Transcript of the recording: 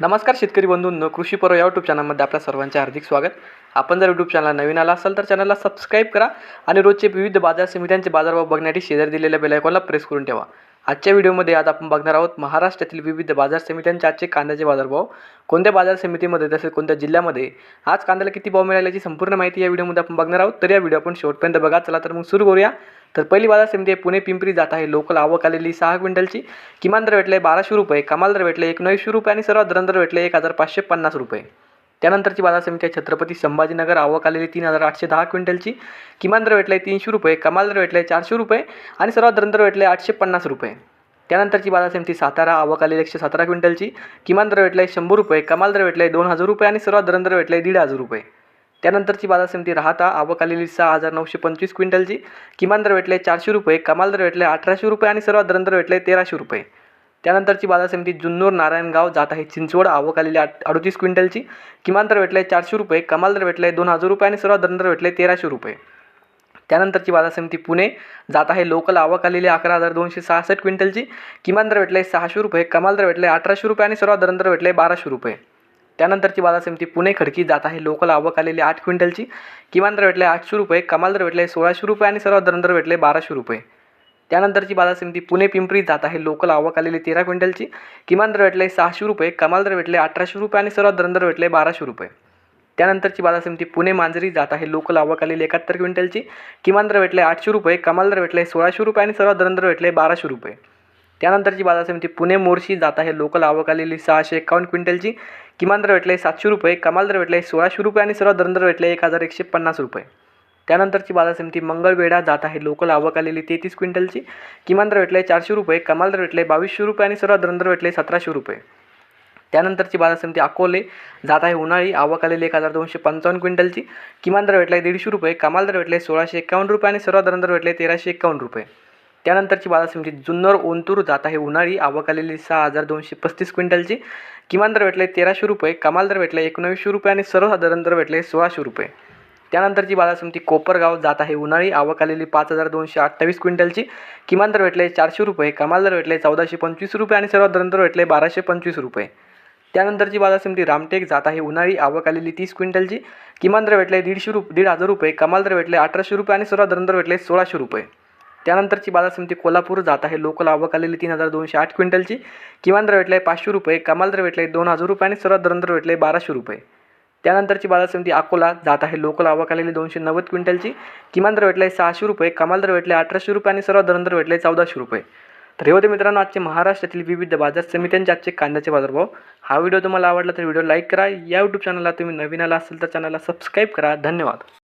नमस्कार शेतकरी बंधूंनो कृषी पर्व या यूट्यूब चॅनलमध्ये आपल्या सर्वांचे हार्दिक स्वागत. आपण जर यूट्यूब चॅनल नवीन आला असाल तर चॅनलला सबस्क्राईब करा आणि रोजचे विविध बाजार समित्यांचे बाजारभाव बघण्यासाठी शेजारी दिलेल्या बेलायकॉनला प्रेस करून ठेवा. आजच्या व्हिडिओमध्ये आज आपण बघणार आहोत महाराष्ट्रातील विविध बाजार समित्यांचे आजचे कांद्याचे बाजारभाव. कोणत्या बाजार समितीमध्ये तसेच कोणत्या जिल्ह्यामध्ये? आज कांद्याला किती भाव मिळाल्याची संपूर्ण माहिती या व्हिडिओमध्ये आपण बघणार आहोत. तर या व्हिडिओ आपण शेवटपर्यंत बघा. चला तर मग सुरू करूया. तर पहिली बाजार समिती आहे पुणे पिंपरी जात आहे. लोकल आवक आलेली सहा क्विंटलची. किमान दर भेटले बाराशे रुपये कमाल दर भेटले एकोणऐंशी रुपये आणि सर्वात दर दर भेटले एक हजार पाचशे पन्नास रुपये. त्यानंतरची बाजार समिती आहे छत्रपती संभाजीनगर आवक आलेली तीन हजार आठशे दहा क्विंटलची. किमान दर आहे तीनशे रुपये कमाल दर भेटले चारशे रुपये आणि सर्वात दर दर भेटले आठशे पन्नास रुपये. त्यानंतरची बाजार समिती सातारा आवक आलेली एकशे सतरा क्विंटलची. किमान दर भेटले शंभर रुपये कमाल दर भेटले दोन हजार रुपये आणि सर्वात दर दर भेटले दीड हजार रुपये. त्यानंतरची बाजार समिती राहता आवक आलेली सहा हजार नऊशे पंचवीस क्विंटलची. किमान दर भेटले चारशे रुपये कमाल दर भेटले अठराशे रुपये आणि सर्वात दर दर भेटले तेराशे रुपये. त्यानंतरची बाजार समिती जुन्नूर नारायणगाव जात आहे. चिंचवड आवक आलेली आठ अडतीस क्विंटलची. किमान दर भेटले चारशे रुपये कमाल दर भेटले दोन हजार रुपये आणि सर्वात दर भेटले तेराशे रुपये. त्यानंतरची बाजार समिती पुणे जात आहे. लोकल आवक आलेली अकरा हजार दोनशे सहासष्ट क्विंटलची. किमान दर भेटले सहाशे रुपये कमाल दर भेटले अठराशे रुपये आणि सर्वात दर दर भेटले बाराशे रुपये. त्यानंतरची बाजार समिती पुणे खडकी जात आहे. लोकल आवक आलेली आठ क्विंटलची. किमान दर भेटले आठशे रुपये कमाल दर भेटले सोळाशे रुपये आणि सर्वात दर दर भेटले बाराशे रुपये. त्यानंतरची बाजार समिती पुणे पिंपरी जात आहे. लोकल आवक आलेली तेरा क्विंटलची. किमान दर भेटले सहाशे रुपये कमाल दर भेटले अठराशे रुपये आणि सर्वात दर दर भेटले बाराशे रुपये. त्यानंतरची बाजार समिती पुणे मांजरी जात आहे. लोकल आवक आलेली एकाहत्तर क्विंटलची. किमान दर भेटले आठशे रुपये कमाल दर भेटले सोळाशे रुपये आणि सर्वात दर भेटले बाराशे रुपये. त्यानंतरची बाजार समिती पुणे मोर्शी जात आहे. लोकल आवक आलेली सहाशे एकावन्न क्विंटलची. किमान दर भेटले सातशे रुपये कमाल दर भेटले सोळाशे रुपये आणि सर्वात दर दर भेटले एक हजार एकशे पन्नास रुपये. त्यानंतरची बाजार समिती मंगळवेढा जात आहे. लोकल आवक आलेली तेहतीस क्विंटलची. किमान दर भेटले चारशे रुपये कमाल दर भेटले बावीसशे रुपये आणि सर्वात दर भेटले सतराशे रुपये. त्यानंतरची बाजार समिती अकोले जात आहे उन्हाळी. आवक आलेली एक हजार दोनशे पंचावन्न क्विंटलची. किमान दर भेटले दीडशे रुपये कमाल दर भेटले सोळाशे एकावन्न रुपये आणि सर्वात दर भेटले तेराशे एकावन्न रुपये. त्यानंतरची बाजार समिती जुन्नर ओंतूर जात आहे उन्हाळी. आवक आलेली सहा हजार दोनशे पस्तीस क्विंटलची. किमान दर भेटले तेराशे रुपये कमाल दर भेटले एकोणवीसशे रुपये आणि सर्वसाधारण दर भेटले सोळाशे रुपये. त्यानंतरची बाजार समिती कोपरगाव जात आहे. उन्हाळी आवक आलेली पाच हजार दोनशे अठ्ठावीस क्विंटलची. किमान दर भेटले चारशे रुपये कमाल दर भेटले चौदाशे पंचवीस रुपये आणि सर्वात दर दर भेटले बाराशे पंचवीस रुपये. त्यानंतरची बाजार समिती रामटेक जात आहे. उन्हाळी आवक आलेली तीस क्विंटलची. किमान दर भेटले दीडशे रुप दीड हजार रुपये कमाल दर भेटले अठराशे रुपये आणि सर्वात दर दर भेटले सोळाशे रुपये. त्यानंतरची बाजार समिती कोल्हापूर जात आहे. लोकल आवक आलेली तीन हजार दोनशे आठ क्विंटलची. किमान दर भेटले पाचशे रुपये कमाल दर भेटले दोन हजार रुपये आणि सर्वात दर दर भेटले बाराशे रुपये. त्यानंतरची बाजार समिती अकोला जात आहे. लोकल आवक आलेली दोनशे नव्वद क्विंटलची. किमान दर भेटले सहाशे रुपये कमाल दर भेटले अठराशे रुपये आणि सर्वात दर दर भेटले चौदाशे रुपये. तर हे होते मित्रांनो आजचे महाराष्ट्रातील विविध बाजार समित्यांचे आजचे कांद्याचे बाजारभाव. हा व्हिडिओ तुम्हाला आवडला तर व्हिडिओ लाईक करा. या यूट्यूब चॅनलला तुम्ही नवीन आला असेल तर चॅनलला सबस्क्राईब करा. धन्यवाद.